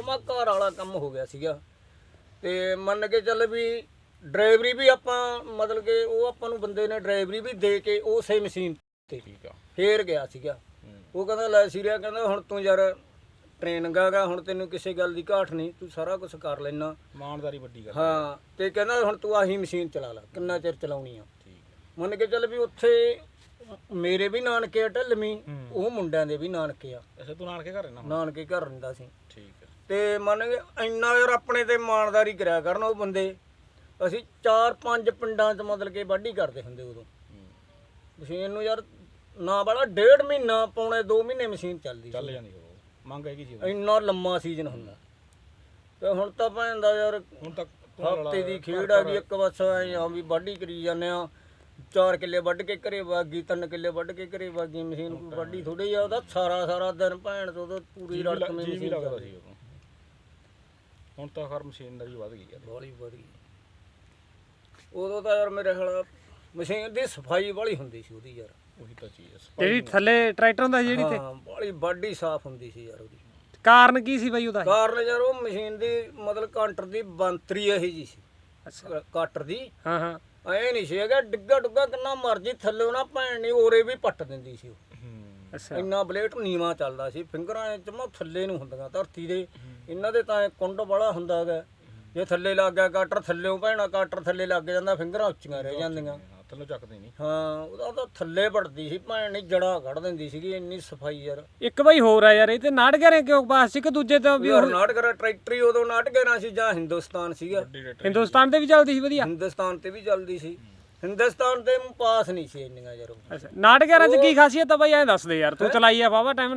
ਘਰ ਵਾਲਾ ਕੰਮ ਹੋ ਗਿਆ ਸੀਗਾ। ਤੇ ਮੰਨ ਕੇ ਚੱਲ ਵੀ ਡਰਾਈਵਰੀ ਵੀ ਆਪਾਂ ਮਤਲਬ ਕਿ ਉਹ ਆਪਾਂ ਨੂੰ ਬੰਦੇ ਨੇ ਡਰਾਈਵਰੀ ਵੀ ਦੇ ਕੇ ਉਸੇ ਮਸ਼ੀਨ ਤੇ ਠੀਕ ਆ। ਫੇਰ ਗਿਆ ਸੀਗਾ। ਉਹ ਕਹਿੰਦਾ ਲੈ ਸੀਰੀਆ ਕਹਿੰਦਾ ਹੁਣ ਤੂੰ ਯਾਰ ਟ੍ਰੇਨਿੰਗ ਆਗਾ ਹੁਣ ਤੈਨੂੰ ਕਿਸੇ ਗੱਲ ਦੀ ਘਾਟ ਨਹੀਂ ਤੂੰ ਸਾਰਾ ਕੁਝ ਕਰ ਲੈਣਾ ਇਮਾਨਦਾਰੀ ਵੱਡੀ ਗੱਲ ਹਾਂ ਤੇ ਕਹਿੰਦਾ ਹੁਣ ਤੂੰ ਆਹੀ ਮਸ਼ੀਨ ਚਲਾ ਲੈ ਕਿੰਨਾ ਚਿਰ ਚਲਾਉਣੀ ਆ। ਠੀਕ ਮੰਨ ਕੇ ਚੱਲ ਵੀ ਉੱਥੇ ਮੇਰੇ ਵੀ ਨਾਨਕੇ ਆ ਢੱਲਵੀਂ ਉਹ ਮੁੰਡਿਆਂ ਦੇ ਵੀ ਨਾਨਕੇ ਆ। ਅੱਛਾ ਤੂੰ ਨਾਨਕੇ ਘਰ ਰਹਿਣਾ ਨਾਨਕੇ ਘਰ ਰਹਿੰਦਾ ਸੀ। ਠੀਕ ਤੇ ਮੰਨ ਕੇ ਇੰਨਾ ਯਾਰ ਆਪਣੇ ਤੇ ਇਮਾਨਦਾਰੀ ਕਰਿਆ ਕਰਨ ਉਹ ਬੰਦੇ। ਅਸੀਂ ਚਾਰ ਪੰਜ ਪਿੰਡਾਂ 'ਚ ਮਤਲਬ ਕਿ ਵਾਢੀ ਕਰਦੇ ਹੁੰਦੇ ਉਦੋਂ। ਮਸ਼ੀਨ ਨੂੰ ਯਾਰ ਨਾ ਬੜਾ ਡੇਢ ਮਹੀਨਾ ਪੌਣੇ 2 ਮਹੀਨੇ ਮਸ਼ੀਨ ਚੱਲਦੀ ਚੱਲ ਜਾਂਦੀ ਉਹ। ਮੰਗ ਹੈਗੀ ਜੀ। ਇੰਨਾ ਲੰਮਾ ਸੀਜ਼ਨ ਹੁੰਦਾ। ਤੇ ਹੁਣ ਤਾਂ ਭੈਣ ਦਾ ਯਾਰ ਹੁਣ ਤੱਕ ਵਾਲਾ ਹਫ਼ਤੇ ਦੀ ਖੇਡ ਆ ਗਈ ਇੱਕ ਬਸ ਐ ਆ ਵੀ ਵਾਢੀ ਕਰੀ ਜਾਂਦੇ ਆ। ਚਾਰ ਕਿੱਲੇ ਵੱਢ ਕੇ ਘਰੇ ਵਾਗੀ ਤਿੰਨ ਕਿੱਲੇ ਵੱਢ ਕੇ ਘਰੇ ਵਾਗੀ। ਮਸ਼ੀਨ ਵਾਢੀ ਥੋੜੀ ਆ ਉਹਦਾ ਸਾਰਾ ਸਾਰਾ ਦਿਨ ਭੈਣ ਤੋਂ ਪੂਰੀ ਰੜਕਵੇਂ ਵੀ ਮਸ਼ੀਨ ਚੱਲਦੀ ਹੁਣ ਤਾਂ ਹਰ ਮਸ਼ੀਨਰੀ ਵੱਧ ਗਈ ਆ। ਬੜੀ ਵਧ ਗਈ। ਉਦੋਂ ਤਾਂ ਯਾਰ ਮੇਰੇ ਖਿਆਲ ਮਸ਼ੀਨ ਦੀ ਸਫ਼ਾਈ ਵਾਲੀ ਹੁੰਦੀ ਸੀ ਉਹਦੀ ਯਾਰ। ਉਹੀ ਤਾਂ ਚੀਜ਼ ਆ ਜਿਹੜੀ ਥੱਲੇ ਟਰੈਕਟਰ ਹੁੰਦਾ ਸੀ ਜਿਹੜੀ ਤੇ? ਹਾਂ ਬੜੀ ਬਾਡੀ ਸਾਫ਼ ਹੁੰਦੀ ਸੀ ਯਾਰ ਉਹਦੀ। ਕਾਰਨ ਕੀ ਸੀ ਬਾਈ ਉਹਦਾ ਕਾਰਨ ਯਾਰ ਉਹ ਮਸ਼ੀਨ ਦੀ ਮਤਲਬ ਕਾਂਟਰ ਦੀ ਬੰਤਰੀ ਇਹੀ ਜੀ ਸੀ। ਅੱਛਾ। ਕਾਟਰ ਦੀ। ਹਾਂ ਹਾਂ। ਐ ਨਹੀਂ ਸੀ ਹੈਗਾ ਡਿੱਗਾ ਡੁੱਗਾ ਕਿੰਨਾ ਮਰਜ਼ੀ ਥੱਲੇ ਨਾ ਭੈਣ ਨਹੀਂ 오ਰੇ ਵੀ ਪੱਟ ਦਿੰਦੀ ਸੀ ਉਹ। ਹੂੰ। ਅੱਛਾ। ਇੰਨਾ ਬਲੇਟ ਨੀਵਾ ਚੱਲਦਾ ਸੀ ਫਿੰਗਰਾਂ ਜਮਾ ਥੱਲੇ ਨੂੰ ਹੁੰਦੀਆਂ ਧਰਤੀ ਦੇ ਇਹਨਾਂ ਦੇ ਤਾਂ ਕੁੰਡ ਵਾਲਾ ਹੁੰਦਾ ਹੈਗਾ। ਜੇ ਥੱਲੇ ਲੱਗ ਗਿਆ ਕਾਟਰ ਥੱਲੇੋਂ ਭੈਣਾ ਕਾਟਰ ਥੱਲੇ ਲੱਗ ਜਾਂਦਾ ਫਿੰਗਰਾਂ ਉੱਚੀਆਂ ਰਹਿ ਜਾਂਦੀਆਂ। ਥੱਲੋਂ ਚੱਕਦੇ ਨਹੀਂ। ਹਾਂ ਉਹਦਾ ਤਾਂ ਥੱਲੇ ਵੜਦੀ ਸੀ ਭੈਣ ਨਹੀਂ ਜੜਾ ਕੱਢ ਦਿੰਦੀ ਸੀਗੀ ਇੰਨੀ ਸਫ਼ਾਈ ਯਾਰ। ਇੱਕ ਬਾਈ ਹੋਰ ਆ ਯਾਰ ਇਹ ਤੇ ਨਾੜ ਘਰੇ ਕਿਉਂ ਪਾਸ ਸੀ ਕਿ ਦੂਜੇ ਤਾਂ ਵੀ ਯਾਰ ਨਾਟਕਰਾ ਟਰੈਕਟਰੀ ਉਦੋਂ ਨਾਟਕਰਾ ਸੀ ਜਾਂ ਹਿੰਦੁਸਤਾਨ ਸੀਗਾ? ਹਿੰਦੁਸਤਾਨ ਤੇ ਵੀ ਚੱਲਦੀ ਸੀ ਵਧੀਆ। ਹਿੰਦੁਸਤਾਨ ਤੇ ਵੀ ਚੱਲਦੀ ਸੀ। ਹਿੰਦੁਸਤਾਨ ਤੇ ਪਾਸ ਨਹੀਂ ਸੀ ਇੰਨੀਆਂ ਯਾਰ। ਅੱਛਾ ਘਰਾਂ 'ਚ ਕੀ ਖਾਸੀਅਤ ਆ ਬਾਈ ਐਂ ਦੱਸ ਦੇ ਯਾਰ ਤੂੰ ਚਲਾਈ ਆ ਵਾਵਾ ਟਾਈਮ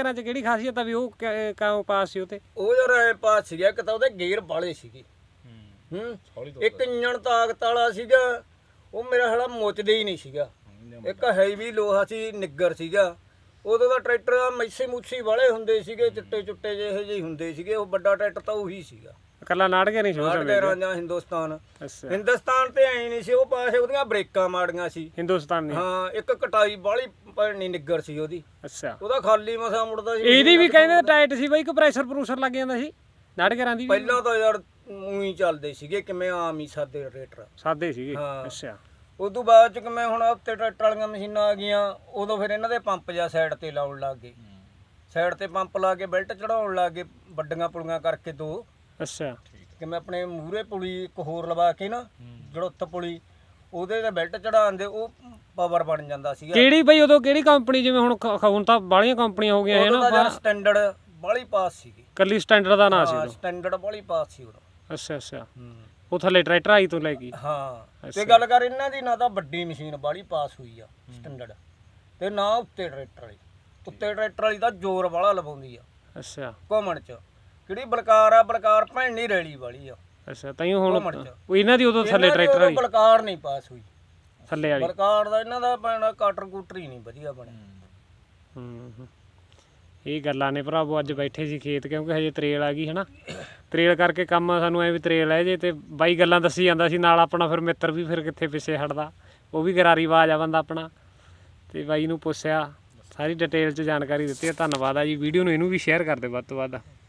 ਘਰਾਂ 'ਚ ਕਿਹੜੀ ਖਾਸੀਅਤ ਆ ਵੀ ਉਹ ਕ- ਕਿਉਂ ਪਾਸ ਸੀ ਉਹ ਤੇ ਉਹ ਯਾਰ ਐ ਪਾਸ ਸੀਗਾ ਇੱਕ ਤਾਂ ਉਹਦੇ ਗੇਅਰ ਬਾਲੇ ਸੀਗੇ। ਹੂੰ। ਇੱਕ ਇੰਜਣ ਤਾਕਤ ਵਾਲਾ ਸੀਗਾ ਉਹ ਮੇਰਾ ਹਲਾ ਮੁੱਚਦੇ ਹੀ ਨਹੀਂ ਸੀਗਾ। ਇੱਕ ਹੈਵੀ ਲੋਹਾ ਸੀ ਨਿੱਗਰ ਸੀਗਾ। ਉਦੋਂ ਦਾ ਟਰੈਕਟਰ ਮੈਸੇ ਮੂਛੀ ਵਾਲੇ ਹੁੰਦੇ ਸੀਗੇ ਚਿੱਟੇ ਚੁੱਟੇ ਜਿਹੇ ਜਿਹੇ ਹੁੰਦੇ ਸੀਗੇ ਉਹ ਵੱਡਾ ਟਰੈਕਟਰ ਤਾਂ ਉਹੀ ਸੀਗਾ। ਇਕੱਲਾ ਨਾੜ ਘਰੇ ਸੀ ਉਹ ਸਮੇਂ ਜਾਂ ਹਿੰਦੁਸਤਾਨ। ਅੱਛਾ। ਹਿੰਦੁਸਤਾਨ ਤੇ ਐ ਨਹੀਂ ਸੀ ਉਹ ਪਾਸੇ ਉਹਦੀਆਂ ਬ੍ਰੇਕਾਂ ਮਾੜੀਆਂ ਸੀ। ਹਿੰਦੁਸਤਾਨ। ਹਾਂ ਇੱਕ ਕਟਾਈ ਬਾਲੀ ਭੈਣੀ ਨਿੱਗਰ ਸੀ ਉਹਦੀ। ਅੱਛਾ। ਉਹਦਾ ਖਾਲੀ ਮਸਾ ਮੁੜਦਾ ਸੀ। ਇਹਦੀ ਵੀ ਕਹਿੰਦੇ ਟਾਈਟ ਸੀ ਬਾਈ ਕਿ ਪ੍ਰੈਸ਼ਰ ਪ੍ਰੂਸ਼ਰ ਲੱਗ ਜਾਂਦਾ ਸੀ। ਨਾੜ ਘਰਾਂ ਦੀ ਪਹਿਲਾਂ ਤਾਂ ਯਾਰ ਉਹੀ ਚੱਲਦੇ ਸੀਗੇ ਕਿਵੇਂ ਆਮ ਹੀ ਸਾਦੇ ਰੇਟਰ ਸਾਦੇ ਸੀਗੇ। ਹਾਂ। ਅੱਛਾ। ਉਦੋਂ ਬਾਅਦ ਚ ਕਿਵੇਂ ਹੁਣ ਉੱਤੇ ਟਰੈਕਟਰ ਵਾਲੀਆਂ ਮਸ਼ੀਨਾਂ ਆ ਗਈਆਂ ਉਦੋਂ ਫਿਰ ਇਹਨਾਂ ਦੇ ਪੰਪ ਜਾਂ ਸਾਈਡ ਤੇ ਲਾਉਣ ਲੱਗ ਗਏ। ਸਾਈਡ ਤੇ ਪੰਪ ਲਾ ਕੇ ਬੈਲਟ ਚੜਾਉਣ ਲੱਗ ਗਏ ਵੱਡੀਆਂ ਪੁਲੀਆਂ ਕਰਕੇ ਦੋ। ਅੱਛਾ। ਕਿਵੇਂ ਆਪਣੇ ਮੂਹਰੇ ਪੁਲੀ ਇੱਕ ਹੋਰ ਲਵਾ ਕੇ ਨਾ ਜੜੁੱਤ ਪੁਲੀ ਉਹਦੇ ਤੇ ਬੈਲਟ ਚੜਾਉਂਦੇ ਉਹ ਪਾਵਰ ਬਣ ਜਾਂਦਾ ਸੀਗਾ। ਕਿਹੜੀ ਬਈ ਉਦੋਂ ਕਿਹੜੀ ਕੰਪਨੀ ਜਿਵੇਂ ਹੁਣ ਖ- ਹੁਣ ਤਾਂ ਬਾਹਲੀਆਂ ਕੰਪਨੀਆਂ ਹੋ ਗਈਆਂ ਹੈ ਨਾ ਦਾ ਯਾਰ ਸਟੈਂਡਰਡ ਬਾਲੀ ਪਾਸ ਸੀਗੀ। ਕੱਲੀ ਸਟੈਂਡਰਡ ਦਾ ਨਾਂ ਸੀ ਹਾਂ ਉਦੋਂ। ਸਟੈਂਡਰਡ ਬਾਲੀ ਪਾਸ ਸੀ ਉਦੋਂ। ਅੱਛਾ ਅੱਛਾ। ਉਹ ਥੱਲੇ ਟਰੈਕਟਰ ਆਈ ਤੋਂ ਲੈ ਕੇ ਹਾਂ। ਤੇ ਗੱਲ ਕਰ ਇਹਨਾਂ ਦੀ ਨਾ ਤਾਂ ਵੱਡੀ ਮਸ਼ੀਨ ਬਾਲੀ ਪਾਸ ਹੋਈ ਆ ਸਟੈਂਡਰਡ ਤੇ ਨਾ ਉੱਤੇ ਟਰੈਕਟਰ ਵਾਲੀ। ਉੱਤੇ ਟਰੈਕਟਰ ਵਾਲੀ ਤਾਂ ਜ਼ੋਰ ਵਾਲਾ ਲਵਾਉਂਦੀ ਆ। ਅੱਛਾ। ਘੁੰਮਣ ਚ। ਕਿਹੜੀ ਬਲਕਾਰ ਆ ਬਲਕਾਰ ਭੈਣ ਨਹੀਂ ਰੈਲੀ ਵਾਲੀ ਆ। ਅੱਛਾ ਤਾਂ ਹੁਣ ਉਹ ਇਹਨਾਂ ਦੀ ਉਦੋਂ ਥੱਲੇ ਟਰੈਕਟਰ ਵਾਲੀ ਬਲਕਾਰ ਨਹੀਂ ਪਾਸ ਹੋਈ। ਥੱਲੇ ਵਾਲੀ। ਬਲਕਾਰ ਦਾ ਇਹਨਾਂ ਦਾ ਭੈਣ ਕਾਟਰ ਕੂਟਰ ਹੀ ਨਹੀਂ ਵਧੀਆ ਬਣਿਆ। ਹੂੰ ਹੂੰ। ਇਹ ਗੱਲਾਂ ਨੇ ਭਰਾਵੋ ਅੱਜ ਬੈਠੇ ਸੀ ਖੇਤ ਕਿਉਂਕਿ ਹਜੇ ਤਰੇਲ ਆ ਗਈ ਹਨਾ? ਤਰੇਲ ਕਰਕੇ ਕੰਮ ਸਾਨੂੰ ਐ ਵੀ ਤਰੇਲ ਹੈ ਜੇ ਤੇ ਬਾਈ ਗੱਲਾਂ ਦੱਸੀ ਜਾਂਦਾ ਸੀ ਨਾਲ ਆਪਣਾ ਫਿਰ ਮਿੱਤਰ ਵੀ ਫਿਰ ਕਿੱਥੇ ਪਿੱਛੇ ਹਟਦਾ। ਉਹ ਵੀ ਗਰਾਰੀ ਆਵਾਜ਼ ਆ ਬੰਦਾ ਆਪਣਾ। ਤੇ ਬਾਈ ਨੂੰ ਪੁੱਛਿਆ ਸਾਰੀ ਡਿਟੇਲ ਚ ਜਾਣਕਾਰੀ ਦਿੱਤੀ ਹੈ ਧੰਨਵਾਦ ਆ ਜੀ। ਵੀਡੀਓ ਨੂੰ ਇਹਨੂੰ ਵੀ ਸ਼ੇਅਰ ਕਰ ਦਿਓ ਵੱਧ ਤੋਂ ਵੱਧ।